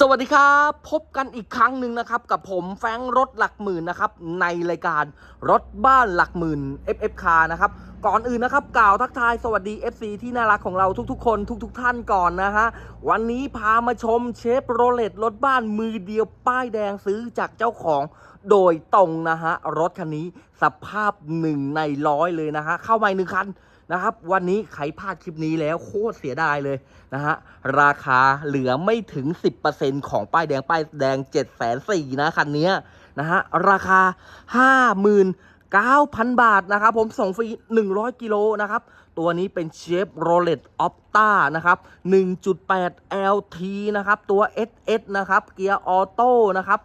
สวัสดีครับ พบกันอีกครั้งหนึ่งนะครับ กับผมแฟงรถหลักหมื่นนะครับ ในรายการรถบ้านหลักหมื่น FF Car นะครับ ก่อนอื่นนะครับ กล่าวทักทายสวัสดี FC ที่น่ารักของเราทุกๆ คนทุกๆท่านก่อนนะฮะ วันนี้พามาชมเชฟโรเลตรถบ้านมือเดียวป้ายแดงซื้อจากเจ้าของโดยตรงนะฮะ รถคันนี้สภาพหนึ่งในร้อยเลยนะฮะ เข้ามาอีกหนึ่งคัน นะครับ วันนี้ใครพลาดคลิปนี้แล้วโคตรเสียดายเลยนะฮะ ราคาเหลือไม่ถึง 10%ของป้ายแดง ป้ายแดง 7 4 0 0 0นะคันนี้นะฮะ ราคา 59,000 บาทนะครับ ผมส่งฟรี 100 กิโลนะครับ ตัวนี้เป็นเชฟโรเลตออปต้านะครับ 1.8 LT นะครับ ตัว SS นะครับ เกียร์ออโต้นะครับ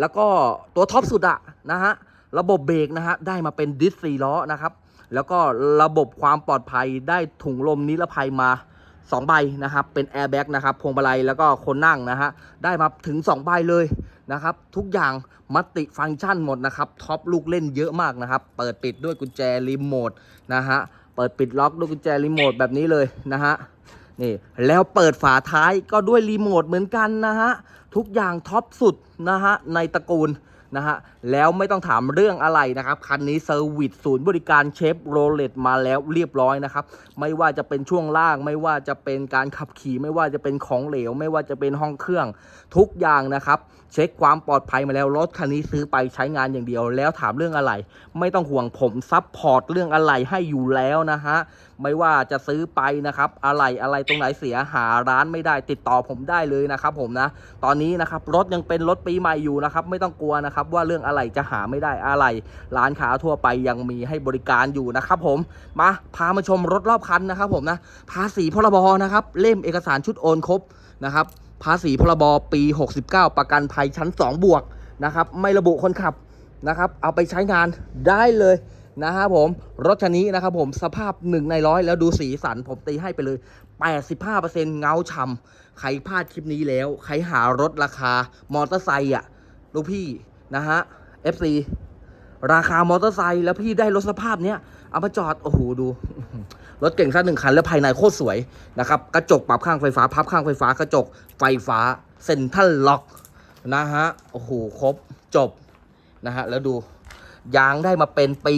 แล้วก็ตัวท็อปสุดอะนะฮะ ระบบเบรกนะฮะ ได้มาเป็นดิสสี่ล้อนะครับ แล้วก็ระบบความปลอดภัยได้ถุงลมนิรภัยมา2ใบนะครับ เป็นแอร์แบ็กนะครับพวงมาลัยแล้วก็คนนั่งนะฮะ ได้มาถึง 2 ใบเลยนะครับ ทุกอย่างมัตติฟังก์ชันหมดนะครับท็อปลูกเล่นเยอะมากนะครับ เปิดปิดด้วยกุญแจรีโมทนะฮะ เปิดปิดล็อกด้วยกุญแจรีโมทแบบนี้เลยนะฮะ นี่แล้วเปิดฝาท้ายก็ด้วยรีโมทเหมือนกันนะฮะ ทุกอย่างท็อปสุดนะฮะในตระกูล นะฮะ แล้วไม่ต้องถามเรื่องอะไรนะครับ คันนี้เซอร์วิสศูนย์บริการเชฟโรเลตมาแล้วเรียบร้อยนะครับ ไม่ว่าจะเป็นช่วงล่าง ไม่ว่าจะเป็นการขับขี่ ไม่ว่าจะเป็นของเหลว ไม่ว่าจะเป็นห้องเครื่องทุกอย่างนะครับ เช็คความปลอดภัยมาแล้วรถคันนี้ซื้อไปใช้งานอย่างเดียว แล้วถามเรื่องอะไร ไม่ต้องห่วงผมซับพอร์ตเรื่องอะไรให้อยู่แล้วนะฮะไม่ว่าจะซื้อไปนะครับอะไรอะไรตรงไหนเสียหาร้านไม่ได้ติดต่อผมได้เลยนะครับผมนะ ตอนนี้นะครับรถยังเป็นรถปีใหม่อยู่นะครับไม่ต้องกลัวนะครับว่าเรื่องอะไรจะหาไม่ได้อะไร ร้านค้าทั่วไปยังมีให้บริการอยู่นะครับผมมาพามาชมรถรอบคันนะครับผมนะภาษีพรบนะครับเล่มเอกสารชุดโอนครบนะครับ ภาษีพรบปี 69 ประกันภัยชั้น 2 บวกนะครับ ไม่ระบุคนขับนะครับ เอาไปใช้งานได้เลยนะครับผม รถคันนี้นะครับผมสภาพ 1 ในร้อยแล้วดูสีสันผมตีให้ไปเลย 85%เงาฉ่ำใครพลาดคลิปนี้แล้ว ใครหารถราคามอเตอร์ไซค์อะลูกพี่นะฮะ FC ราคามอเตอร์ไซค์แล้วพี่ได้รถสภาพเนี้ยเอามาจอด โอ้โห ดู รถเก่งสักหนึ่งคัน แล้วภายในโคตรสวยนะครับกระจกปรับข้างไฟฟ้าพับข้างไฟฟ้ากระจกไฟฟ้าเซ็นทรัลล็อกนะฮะโอ้โหครบจบนะฮะแล้วดูยางได้มาเป็นปี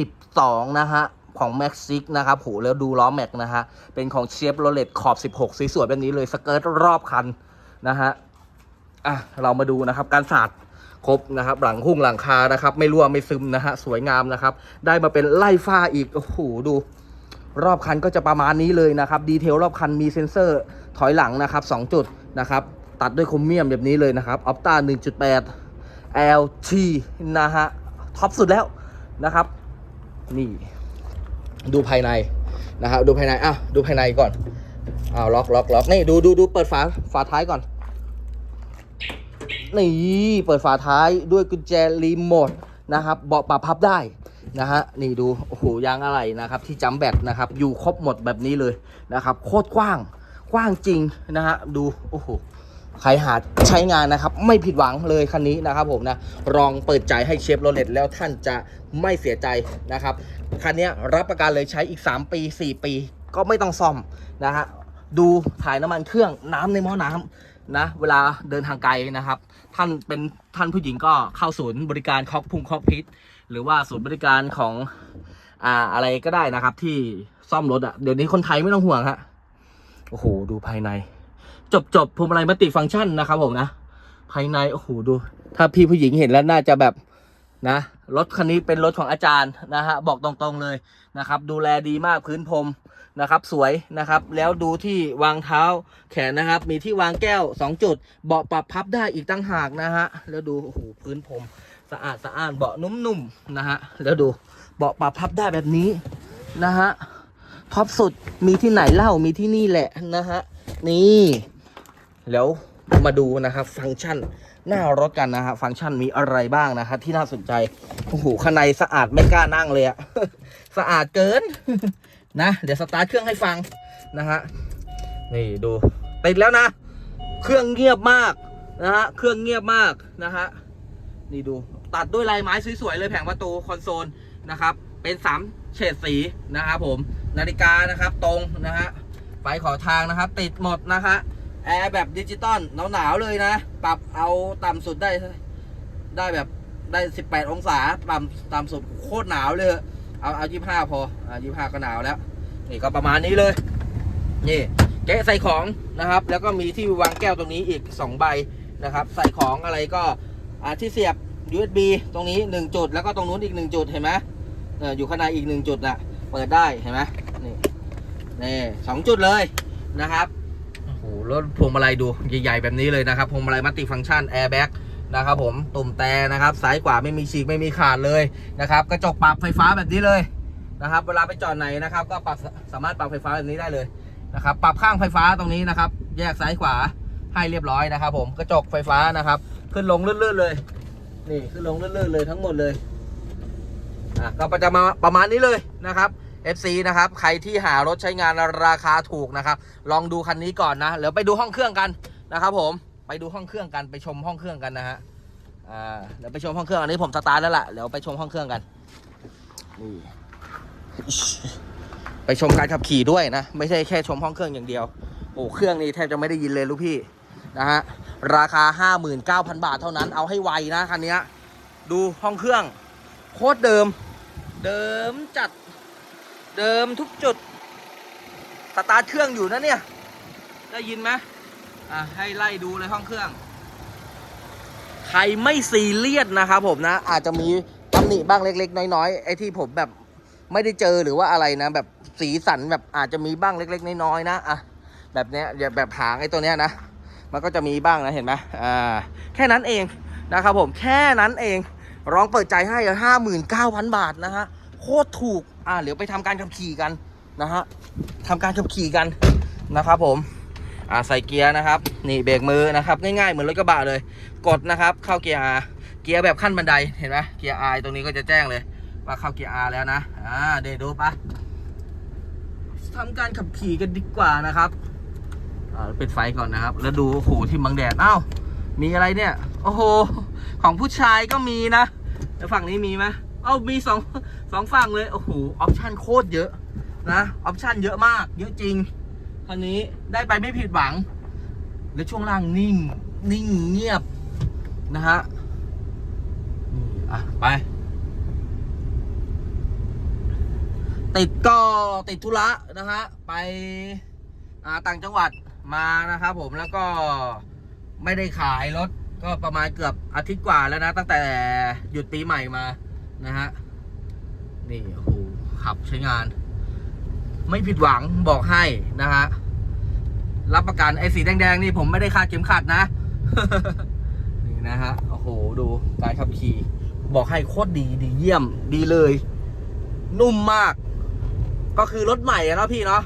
22นะฮะของ Max 6นะครับโหแล้วดูล้อแม็กนะฮะเป็นของเชฟโรเลตขอบ 16 สีสวยแบบนี้เลยสเกิร์ตรอบคันนะฮะอะเรามาดูนะครับการสาดครบนะครับหลังหุ้งหลังคานะครับ ไม่รั่วไม่ซึมนะฮะสวยงามนะครับ ได้มาเป็นไล่ฟ้าอีก โอ้โหดู รอบคันก็จะประมาณนี้เลยนะครับ ดีเทลรอบคันมีเซ็นเซอร์ถอยหลังนะครับ 2 จุดนะครับ ตัดด้วยโครเมียมแบบนี้เลยนะครับออปต้า1.8 LT นะฮะ ท็อปสุดแล้วนะครับ นี่ ดูภายในนะครับ ดูภายใน อะ ดูภายในก่อนอ้าวล็อกล็อกล็อกนี่ ดูดูดูเปิดฝาฝาท้ายก่อน นี่ เปิดฝาท้ายด้วยกุญแจรีโมทนะครับ เบาะปรับพับได้ นะฮะนี่ดูโอ้โหยางอะไรนะครับ ที่จำแบตนะครับ อยู่ครบหมดแบบนี้เลยนะครับ โคตรกว้างกว้างจริงนะฮะดูโอ้โหใครหาใช้งานนะครับ ไม่ผิดหวังเลยคันนี้นะครับผมนะลองเปิดใจให้เชฟโรเลตแล้วท่านจะไม่เสียใจนะครับคันนี้รับประกันเลยใช้อีก 3 ปี 4 ปี ก็ไม่ต้องซ่อมนะฮะดูถ่ายน้ำมันเครื่องน้ำในหม้อน้ำนะเวลาเดินทางไกลนะครับ ท่านเป็นท่านผู้หญิงก็เข้าศูนย์บริการคอกพุงคอกพิษ หรือว่าศูนย์บริการของอ่าอะไรก็ได้นะครับ ที่ซ่อมรถอะ่ะเดี๋ยวนี้คนไทยไม่ต้องห่วงฮะโอ้โหดูภายใน จบจบพวงมาลัยมัลติฟังก์ชันนะครับผมนะภายในโอ้โหดู ถ้าพี่ผู้หญิงเห็นแล้วน่าจะแบบนะรถคันนี้เป็นรถของอาจารย์นะฮะบอกตรงๆเลยนะครับ ดูแลดีมากพื้นพรมนะครับ สวยนะครับ แล้วดูที่วางเท้าแขนนะครับ มีที่วางแก้ว 2 จุด เบาะปรับพับได้อีกตั้งหากนะฮะแล้วดูโอ้โหพื้นผม สะอาดสะอาดเบาะนุ่มๆนะฮะแล้วดูเบาะปรับพับได้แบบนี้นะฮะท็อปสุดมีที่ไหนเล่ามีที่นี่แหละนะฮะนี่แล้วมาดูนะครับฟังก์ชันหน้ารถกันนะฮะฟังก์ชันมีอะไรบ้างนะครับที่น่าสนใจโอ้โหข้างในสะอาดไม่กล้านั่งเลยอะสะอาดเกินนะ เดี๋ยวสตาร์ทเครื่องให้ฟังนะฮะนี่ดูติดแล้วนะ เครื่องเงียบมากนะฮะเครื่องเงียบมากนะฮะ นี่ดูตัดด้วยลายไม้สวยๆเลยแผงประตูคอนโซลนะครับ เป็นสามเฉดสีนะครับผมนาฬิกานะครับตรงนะฮะไฟขอทางนะครับ ติดหมดนะฮะแอร์แบบดิจิตอลหนาวๆเลยนะ ปรับเอาต่ำสุดได้ได้แบบได้ 18 องศาต่ำต่ำสุดโคตรหนาวเลย เอาเอา 25 พออ่า25 ก็หนาวแล้ว นี่ก็ประมาณนี้เลย นี่แกะใส่ของนะครับ แล้วก็มีที่วางแก้วตรงนี้อีก 2 ใบนะครับ ใส่ของอะไรก็ที่เสียบ USB ตรงนี้ 1 จุด แล้วก็ตรงนู้นอีก 1 จุดเห็นไหมอยู่ข้างในอีก 1 จุดน่ะเปิดได้เห็นไหมนี่นี่สองจุดเลยนะครับโอ้โหรถพวงมาลัยดูใหญ่ๆแบบนี้เลยนะครับพวงมาลัยมัลติฟังก์ชันแอร์แบ็กนะครับผมตุ่มแต่นะครับซ้ายขวาไม่มีฉีกไม่มีขาดเลยนะครับกระจกปรับไฟฟ้าแบบนี้เลยนะครับ เวลาไปจอดไหนนะครับ ก็ปรับสามารถปรับไฟฟ้าแบบนี้ได้เลยนะครับปรับข้างไฟฟ้าตรงนี้นะครับ แยกซ้ายขวาให้เรียบร้อยนะครับ ผมกระจกไฟฟ้านะครับ ขึ้นลงลื่นๆเลย นี่ขึ้นลงลื่นๆเลยทั้งหมดเลยอะก็จะมาประมาณนี้เลยนะครับ FC นะครับ ใครที่หารถใช้งานราคาถูกนะครับ ลองดูคันนี้ก่อนนะเดี๋ยวไปดูห้องเครื่องกันนะครับ ผมไปดูห้องเครื่องกันไปชมห้องเครื่องกันนะฮะอ่าเดี๋ยวไปชมห้องเครื่องอันนี้ผมสตาร์ทแล้วล่ะเดี๋ยวไปชมห้องเครื่องกันนี่ไปชมการขับขี่ด้วยนะ ไม่ใช่แค่ชมห้องเครื่องอย่างเดียวโอ้เครื่องนี้แทบจะไม่ได้ยินเลยลูกพี่ นะฮะ ราคา 59,000 บาทเท่านั้นเอาให้ไวนะคันนี้ดูห้องเครื่อง โคตรเดิม เดิมจัดเดิมทุกจุด สตาร์ทเครื่องอยู่นะเนี่ย ได้ยินไหมอะ ให้ไล่ดูเลยห้องเครื่อง ใครไม่ซีเรียสนะครับผมนะ อาจจะมีตำหนิบ้างเล็ก ๆ น้อยๆไอ้ที่ผมแบบไม่ได้เจอหรือว่าอะไรนะ แบบสีสันแบบอาจจะมีบ้างเล็ก ๆ น้อยๆนะอะแบบเนี้ยแบบหางไอ้ตัวเนี้ยนะ มันก็จะมีบ้างนะเห็นไหมอ่าแค่นั้นเองนะครับผมแค่นั้นเองร้องเปิดใจให้ห้าหมื่นเก้าพันบาทนะฮะโคตรถูกอ่าเดี๋ยวไปทำการขับขี่กันนะฮะทำการขับขี่กันนะครับผมอ่าใส่เกียร์นะครับ นี่เบรกมือนะครับ ง่ายๆเหมือนรถกระบะเลย กดนะครับ เข้าเกียร์ R เกียร์แบบขั้นบันไดเห็นไหมเกียร์ R ตรงนี้ก็จะแจ้งเลย ว่าเข้าเกียร์ R แล้วนะอ่าเดี๋ยวดูปะทำการขับขี่กันดีกว่านะครับ ปิดไฟก่อนนะครับ แล้วดูโอ้โหที่บังแดดอ้าวมีอะไรเนี่ย โอ้โห ของผู้ชายก็มีนะแล้วฝั่งนี้มีไหมเอ้ามีสองสองฝั่งเลยโอ้โหออปชั่นโคตรเยอะนะออปชั่นเยอะมาก เยอะจริงคันนี้ได้ไปไม่ผิดหวัง แล้วช่วงล่างนิ่งนิ่งเงียบนะฮะนี่อะไป ติดก็ติดธุระนะฮะไปต่างจังหวัด มานะครับผมแล้วก็ไม่ได้ขายรถก็ประมาณเกือบอาทิตย์กว่าแล้วนะ ตั้งแต่หยุดปีใหม่มานะฮะนี่โอ้โหขับใช้งาน ไม่ผิดหวังบอกให้นะฮะรับประกันไอ้สีแดงๆนี่ผมไม่ได้คาดเข็มขัดนะ นี่นะฮะโอ้โหดูการขับขี่บอกให้โคตรดีดีเยี่ยมดีเลย นุ่มมาก ก็คือรถใหม่อะนะพี่เนาะ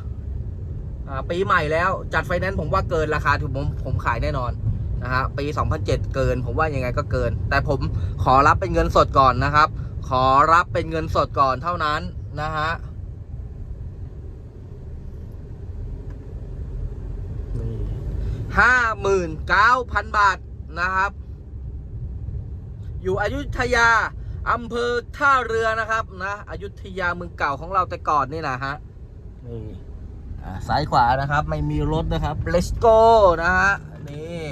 ปีใหม่แล้วจัดไฟแนนซ์ผมว่าเกินราคาที่ผมผมขายแน่นอนนะฮะปี 2007 เกิน ผมว่ายังไงก็เกิน แต่ผมขอรับเป็นเงินสดก่อนนะครับ ขอรับเป็นเงินสดก่อนเท่านั้นนะฮะห้าหมื่นเก้าพันบาทนะครับ อยู่อยุธยาอำเภอท่าเรือนะครับนะอยุธยาเมืองเก่าของเราแต่ก่อนนี่นะฮะนี่ ซ้ายขวานะครับ ไม่มีรถนะครับ let's go นะฮะนี่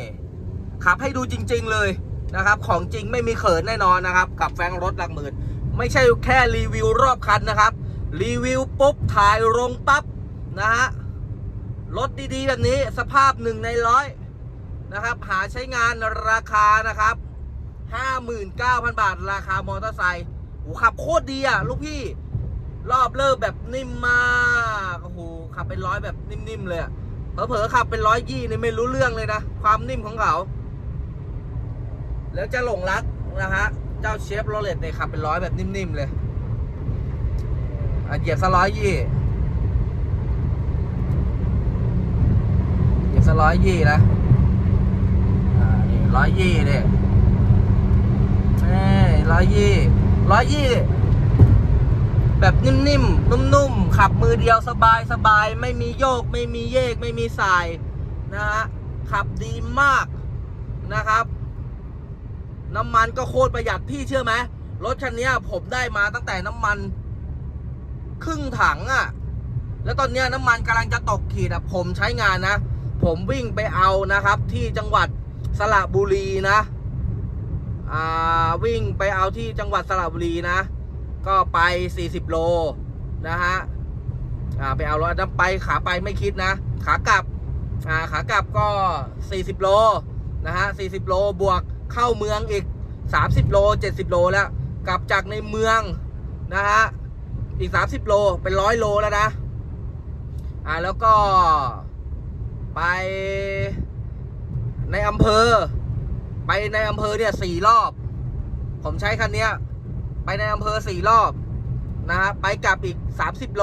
ขับให้ดูจริง ๆเลยนะครับ ของจริงไม่มีเขินแน่นอนนะครับ กับแฟงรถหลักหมื่น ไม่ใช่แค่รีวิวรอบคันนะครับ รีวิวปุ๊บถ่ายลงปั๊บนะฮะรถดีๆ แบบนี้สภาพหนึ่งในร้อยนะครับ หาใช้งานราคานะครับ 59,000 บาท ราคามอเตอร์ไซค์โหขับโคตรดีอะ ลูกพี่ รอบเริ่มแบบนิ่มมากโอ้โห ขับเป็นร้อยแบบนิ่มๆเลยอะเผลอๆขับเป็นร้อยยี่นี่ไม่รู้เรื่องเลยนะ ความนิ่มของเขา แล้วจะหลงรักนะฮะ เจ้าเชฟโรเลตเนี่ยขับเป็นร้อยแบบนิ่มๆเลยเหยียบสร้อยยี่เหยียบสร้อยยี่นะนี่ร้อยยี่เนี่ยนี่ร้อยยี่ร้อยยี่ แบบนิ่มๆ นุ่มๆ ขับมือเดียวสบายสบายไม่มีโยก ไม่มีเยก ไม่มีสาย นะฮะ ขับดีมากนะครับ น้ำมันก็โคตรประหยัดพี่เชื่อไหมรถคันนี้ผมได้มาตั้งแต่น้ำมัน ครึ่งถังอะ่ะ แล้วตอนนี้น้ำมันกำลังจะตกขีดอะ่ะ ผมใช้งานนะ ผมวิ่งไปเอานะครับ ที่จังหวัดสระบุรีนะ อ่า วิ่งไปเอาที่จังหวัดสระบุรีนะ ก็ไป 40 โลนะฮะอ่าไปเอารถน้ำไปขาไปไม่คิดนะ ขากลับอ่าขากลับก็ 40 โลนะฮะ40 โลบวกเข้าเมืองอีก 30 โล 70 โลแล้ว กลับจากในเมืองนะฮะอีก 30 โลเป็นร้อยโลแล้วนะอ่าแล้วก็ไปในอำเภอ ไปในอำเภอเนี่ยสี่รอบ ผมใช้คันเนี้ย ไปในอำเภอสี่รอบนะฮะไปกลับอีก 30 โล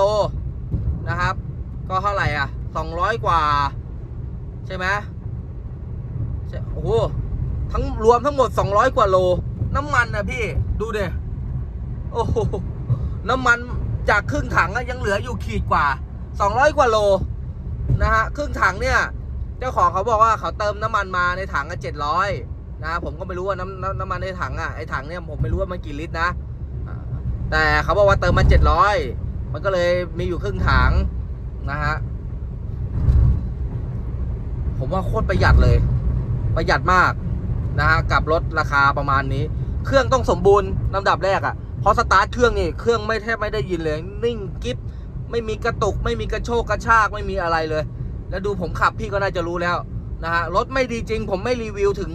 นะครับ ก็เท่าไหร่อะ 200 กว่า ใช่ไหมใช่โอ้โหทั้งรวมทั้งหมด 200 กว่าโล น้ำมันนะพี่ดูเดโอ้โหน้ำมันจากครึ่งถังอะยังเหลืออยู่ขีดกว่า 200 กว่าโลนะฮะครึ่งถังเนี่ย เจ้าของเขาบอกว่าเขาเติมน้ำมันมาในถังอะ700นะผมก็ไม่รู้ว่าน้ำน้ำน้ำมันในถังอะไอถังเนี่ยผมไม่รู้ว่ามันกี่ลิตรนะ แต่เขาบอกว่าเติมมา700มันก็เลยมีอยู่ครึ่งถังนะฮะ ผมว่าโคตรประหยัดเลย ประหยัดมากนะฮะกับรถราคาประมาณนี้ เครื่องต้องสมบูรณ์ลำดับแรกอะ่ะพอสตาร์ทเครื่องนี่เครื่องไม่แทบไม่ได้ยินเลย นิ่งกิ๊บไม่มีกระตุก ไม่มีกระโชกกระชากไม่มีอะไรเลย แล้วดูผมขับพี่ก็น่าจะรู้แล้วนะฮะรถไม่ดีจริง ผมไม่รีวิวถึง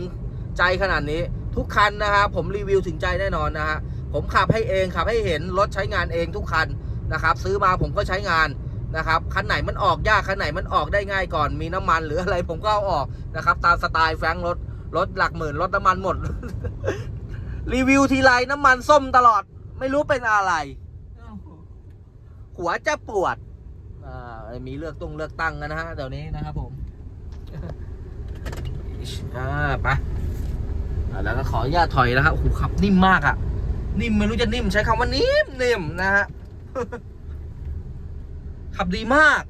ใจขนาดนี้ ทุกคันนะฮะผมรีวิวถึงใจแน่นอนนะฮะ ผมขับให้เองขับให้เห็นรถใช้งานเองทุกคันนะครับ ซื้อมาผมก็ใช้งานนะครับคันไหนมันออกยากคันไหนมันออกได้ง่ายก่อนมีน้ำมันหรืออะไรผมก็เอาออกนะครับ ตามสไตล์แฟงรถรถหลักหมื่นรถน้ำมันหมด รีวิวทีไรน้ำมันส้มตลอด ไม่รู้เป็นอะไร หัวจะปวดอ่ามีเลือกตุ้งเลือกตั้งกันนะฮะเดี๋ยวนี้นะครับผมอ่าไปแล้วก็ขออนุญาตถอยนะครับโอ้โหขับนิ่มมากอะ่ะ นิ่มไม่รู้จะนิ่มใช้คำว่านิ่มนิ่มนะฮะขับดีมาก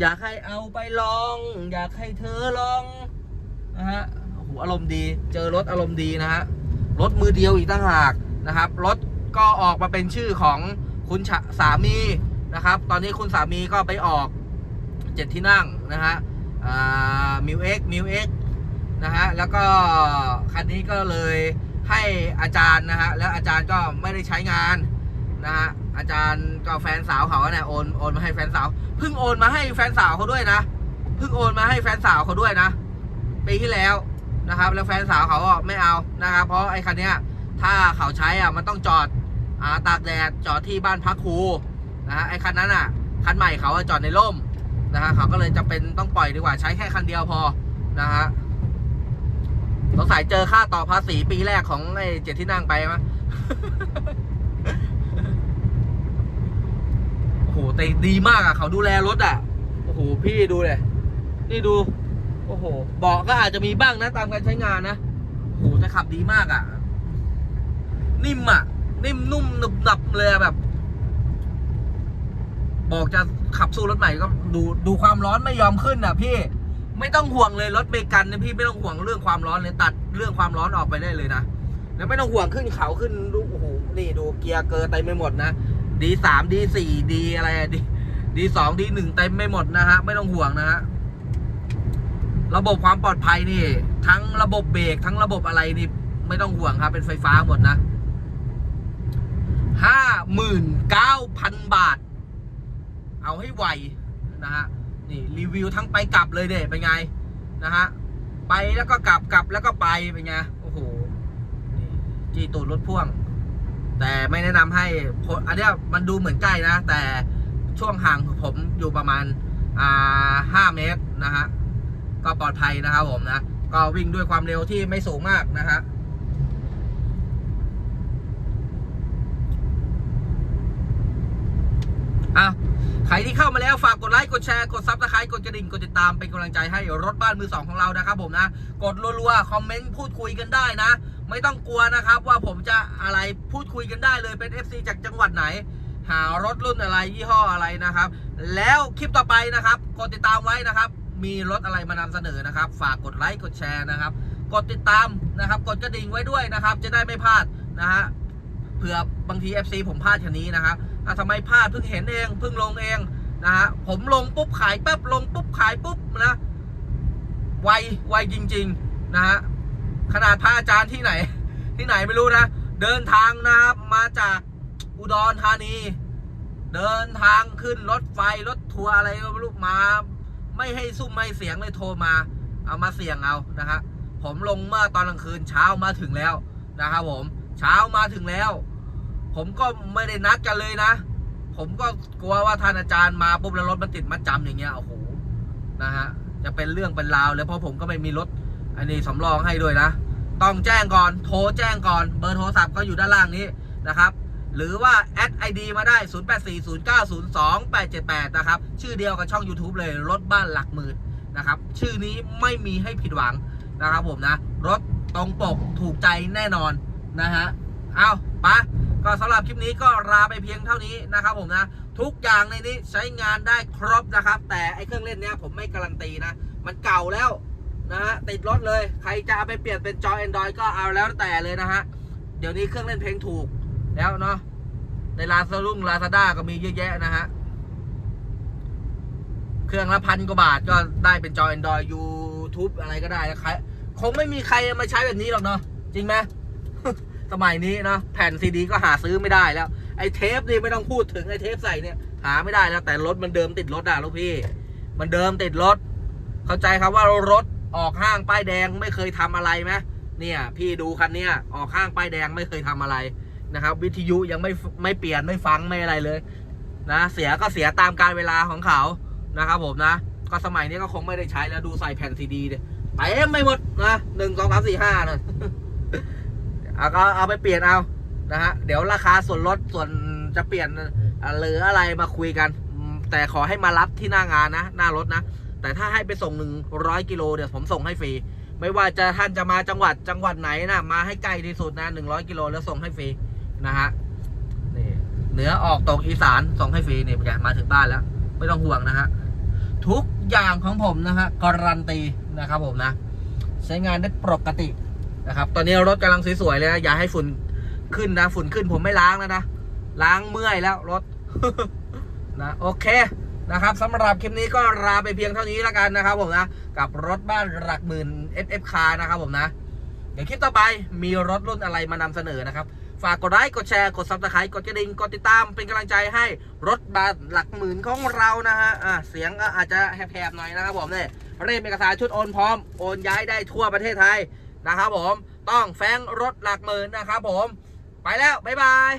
อยากให้เอาไปลอง อยากให้เธอลองนะฮะโอ้โหอารมณ์ดี เจอรถอารมณ์ดีนะฮะรถมือเดียวอีกต่างหากนะครับรถก็ออกมาเป็นชื่อของคุณสามีนะครับ ตอนนี้คุณสามีก็ไปออกเจ็ดที่นั่งนะฮะมิวเอ็กมิวเอ็กนะฮะแล้วก็คันนี้ก็เลย ให้อาจารย์นะฮะแล้วอาจารย์ก็ไม่ได้ใช้งานนะฮะอาจารย์ก็แฟนสาวเขาเนี่ยโอนโอนมาให้แฟนสาวเพิ่งโอนมาให้แฟนสาวเขาด้วยนะเพิ่งโอนมาให้แฟนสาวเขาด้วยนะปีที่แล้วนะครับ แล้วแฟนสาวเขาก็ไม่เอานะครับ เพราะไอ้คันเนี้ยถ้าเขาใช้อะมันต้องจอดอ่าตากแดดจอดที่บ้านพักครูนะฮะไอ้คันนั้นอะคันใหม่เขาจอดในร่มนะฮะเขาก็เลยจะเป็นต้องปล่อยดีกว่าใช้แค่คันเดียวพอนะฮะ สงสัยเจอค่าต่อภาษีปีแรกของไอ้เจ็ดที่นั่งไปมั้ยโอ้โหแต่ดีมากอะ เขาดูแลรถอะ โอ้โห พี่ดูเลย นี่ดู โอ้โห เบาะก็อาจจะมีบ้างนะ ตามการใช้งานนะ โอ้โหแต่ขับดีมากอะ นิ่มอะ นิ่มนุ่มหนึบหนับเลยแบบบอกจะขับสู้รถใหม่ก็ดูดูความร้อนไม่ยอมขึ้นอะพี่ ไม่ต้องห่วงเลยรถเบกันนะพี่ไม่ต้องห่วงเรื่องความร้อนเลยตัดเรื่องความร้อนออกไปได้เลยนะแล้วไม่ต้องห่วงขึ้นเขาขึ้นดูโอ้โหนี่ดูเกียร์เกินเต็มไปหมดนะดีสามดีสี่ดีอะไรดีดีสองดีหนึ่งเต็มไม่หมดนะฮะไม่ต้องห่วงนะฮะระบบความปลอดภัยนี่ ทั้งระบบเบรกทั้งระบบอะไรนี่ ไม่ต้องห่วงครับ เป็นไฟฟ้าหมดนะห้าหมื่นเก้าพันบาท เอาให้ไวนะฮะ นี่รีวิวทั้งไปกลับเลยเด็เป็นไงนะฮะไปแล้วก็กลับกลับแล้วก็ไปเป็นไงโอ้โหนี่จีตูดรถพ่วง แต่ไม่แนะนำให้อันนี้มันดูเหมือนใกล้นะ แต่ช่วงห่างผมอยู่ประมาณอ่าห้าเมตรนะฮะก็ปลอดภัยนะครับผมนะก็วิ่งด้วยความเร็วที่ไม่สูงมากนะฮะอะ ใครที่เข้ามาแล้วฝากกดไลค์กดแชร์กดซับสไครต์กดกระดิ่งกดติดตามเป็นกำลังใจให้รถบ้านมือสองของเรานะครับผมนะ กดรัวๆคอมเมนต์พูดคุยกันได้นะ ไม่ต้องกลัวนะครับ ว่าผมจะอะไรพูดคุยกันได้เลยเป็น FC จากจังหวัดไหน หารถรุ่นอะไรยี่ห้ออะไรนะครับ แล้วคลิปต่อไปนะครับกดติดตามไว้นะครับ มีรถอะไรมานำเสนอนะครับ ฝากกดไลค์กดแชร์นะครับ กดติดตามนะครับ กดกระดิ่งไว้ด้วยนะครับ จะได้ไม่พลาดนะฮะเผื่อบางที FC ผมพลาดคันนี้นะครับ อะทำไมพลาดเพิ่งเห็นเองเพิ่งลงเองนะฮะผมลงปุ๊บขายปั๊บลงปุ๊บขายปุ๊บนะไวไวจริง ๆ นะฮะขนาดพระอาจารย์ที่ไหน ที่ไหนไม่รู้นะ เดินทางนะครับมาจากอุดรธานี เดินทางขึ้นรถไฟรถทัวร์อะไรก็ไม่รู้มา ไม่ให้ซุ่มไม่ให้เสียงเลยโทรมา เอามาเสียงเอานะฮะผมลงเมื่อตอนกลางคืนเช้ามาถึงแล้วนะครับผม เช้ามาถึงแล้ว ผมก็ไม่ได้นัดกันเลยนะ ผมก็กลัวว่าท่านอาจารย์มาปุ๊บแล้วรถมันติดมัดจำอย่างเงี้ยโอ้โหนะฮะจะเป็นเรื่องเป็นราวเลยเพราะผมก็ไม่มีรถอันนี้สำรองให้ด้วยนะ ต้องแจ้งก่อนโทรแจ้งก่อนเบอร์โทรศัพท์ก็อยู่ด้านล่างนี้นะครับ หรือว่าแอดไอดีมาได้ 0840902878 นะครับ ชื่อเดียวกับช่อง YouTube เลยรถบ้านหลักหมื่นนะครับ ชื่อนี้ไม่มีให้ผิดหวังนะครับผมนะ รถตรงปกถูกใจแน่นอนนะฮะ เอาปะ ก็สำหรับคลิปนี้ก็ลาไปเพียงเท่านี้นะครับผมนะ ทุกอย่างในนี้ใช้งานได้ครบนะครับ แต่ไอ้เครื่องเล่นเนี้ยผมไม่การันตีนะ มันเก่าแล้วนะฮะติดรถเลย ใครจะเอาไปเปลี่ยนเป็นจอ Android ก็เอาแล้วแต่เลยนะฮะ เดี๋ยวนี้เครื่องเล่นเพลงถูกแล้วเนาะในลาซารุ่งลาซาด้าก็มีเยอะแยะนะฮะ เครื่องละพันกว่าบาทก็ได้เป็นจอ Android YouTube อะไรก็ได้นะใครคงไม่มีใครมาใช้แบบนี้หรอกเนาะจริงไหม สมัยนี้เนาะแผ่นซีดีก็หาซื้อไม่ได้แล้ว ไอ้เทปนี่ไม่ต้องพูดถึงไอ้เทปใส่เนี่ย หาไม่ได้แล้ว แต่รถมันเดิมติดรถอะลูกพี่ มันเดิมติดรถ เข้าใจครับว่ารถออกห้างป้ายแดงไม่เคยทำอะไรไหมเนี่ย พี่ดูคันเนี้ยออกห้างป้ายแดงไม่เคยทำอะไรนะครับ วิทยุยังไม่ไม่เปลี่ยนไม่ฟังไม่อะไรเลยนะเสียก็เสียตามการเวลาของเขานะครับผมนะ ก็สมัยนี้ก็คงไม่ได้ใช้แล้วดูใส่แผ่นซีดีเนี่ยเต็มไม่หมดนะหนึ่งสองสามสี่ห้านะ เอาก็เอาไปเปลี่ยนเอานะฮะเดี๋ยวราคาส่วนลดส่วนจะเปลี่ยนหรืออะไรมาคุยกัน แต่ขอให้มารับที่หน้างานนะหน้ารถนะ แต่ถ้าให้ไปส่งหนึ่งร้อยกิโลเดี๋ยวผมส่งให้ฟรีไม่ว่าจะท่านจะมาจังหวัดจังหวัดไหนนะมาให้ใกล้ที่สุดนะหนึ่งร้อยกิโลแล้วส่งให้ฟรีนะฮะนี่เหนือออกตกอีสานส่งให้ฟรีนี่แกมาถึงบ้านแล้ว ไม่ต้องห่วงนะฮะทุกอย่างของผมนะฮะการันตีนะครับผมนะ ใช้งานได้ปกติ นะครับ ตอนนี้รถกำลังสวยๆเลยนะอย่าให้ฝุ่นขึ้นนะ ฝุ่นขึ้นผมไม่ล้างแล้วนะ ล้างเมื่อยแล้วรถนะโอเคนะครับสำหรับคลิปนี้ก็ลาไปเพียงเท่านี้แล้วกันนะครับผมนะ กับรถบ้านหลักหมื่น SF Car นะครับผมนะ เดี๋ยวคลิปต่อไปมีรถรุ่นอะไรมานำเสนอนะครับ ฝากกดไลค์กดแชร์กดซับสไครต์กดกระดิ่งกดติดตามเป็นกำลังใจให้รถบ้านหลักหมื่นของเรานะฮะอะเสียงก็อาจจะแหบๆหน่อยนะครับผมเนี่ยเรียบเอกสารชุดโอนพร้อมโอนย้ายได้ทั่วประเทศไทย นะครับผม ต้องแฟงรถหลักหมื่นนะครับผม ไปแล้ว บ๊ายบาย